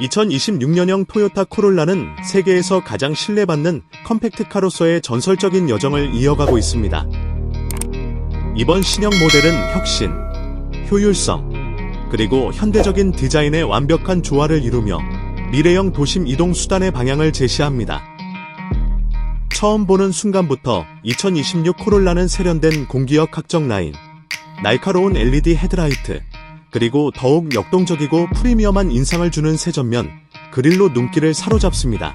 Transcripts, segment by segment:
2026년형 토요타 코롤라는 세계에서 가장 신뢰받는 컴팩트카로서의 전설적인 여정을 이어가고 있습니다. 이번 신형 모델은 혁신, 효율성, 그리고 현대적인 디자인의 완벽한 조화를 이루며 미래형 도심 이동 수단의 방향을 제시합니다. 처음 보는 순간부터 2026 코롤라는 세련된 공기역 확정 라인, 날카로운 LED 헤드라이트, 그리고 더욱 역동적이고 프리미엄한 인상을 주는 새 전면, 그릴로 눈길을 사로잡습니다.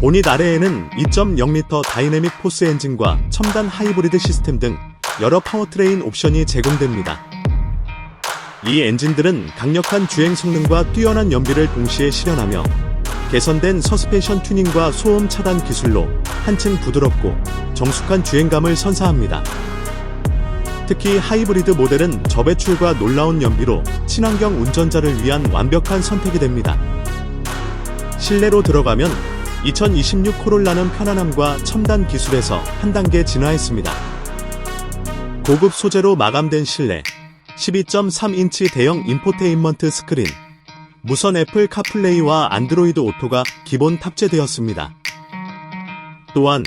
보닛 아래에는 2.0L 다이내믹 포스 엔진과 첨단 하이브리드 시스템 등 여러 파워트레인 옵션이 제공됩니다. 이 엔진들은 강력한 주행 성능과 뛰어난 연비를 동시에 실현하며 개선된 서스펜션 튜닝과 소음 차단 기술로 한층 부드럽고 정숙한 주행감을 선사합니다. 특히 하이브리드 모델은 저배출과 놀라운 연비로 친환경 운전자를 위한 완벽한 선택이 됩니다. 실내로 들어가면 2026 코롤라는 편안함과 첨단 기술에서 한 단계 진화했습니다. 고급 소재로 마감된 실내, 12.3인치 대형 인포테인먼트 스크린, 무선 애플 카플레이와 안드로이드 오토가 기본 탑재되었습니다. 또한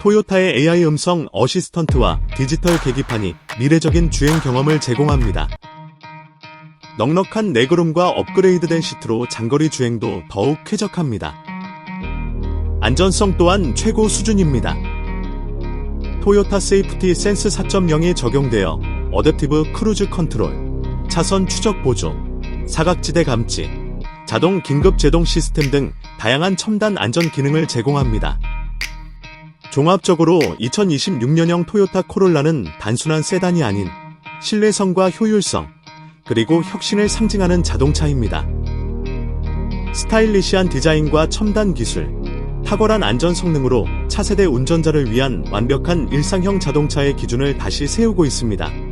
토요타의 AI 음성 어시스턴트와 디지털 계기판이 미래적인 주행 경험을 제공합니다. 넉넉한 레그룸과 업그레이드된 시트로 장거리 주행도 더욱 쾌적합니다. 안전성 또한 최고 수준입니다. 토요타 세이프티 센스 4.0이 적용되어 어댑티브 크루즈 컨트롤, 차선 추적 보조, 사각지대 감지, 자동 긴급 제동 시스템 등 다양한 첨단 안전 기능을 제공합니다. 종합적으로 2026년형 토요타 코롤라는 단순한 세단이 아닌 신뢰성과 효율성, 그리고 혁신을 상징하는 자동차입니다. 스타일리시한 디자인과 첨단 기술, 탁월한 안전 성능으로 차세대 운전자를 위한 완벽한 일상형 자동차의 기준을 다시 세우고 있습니다.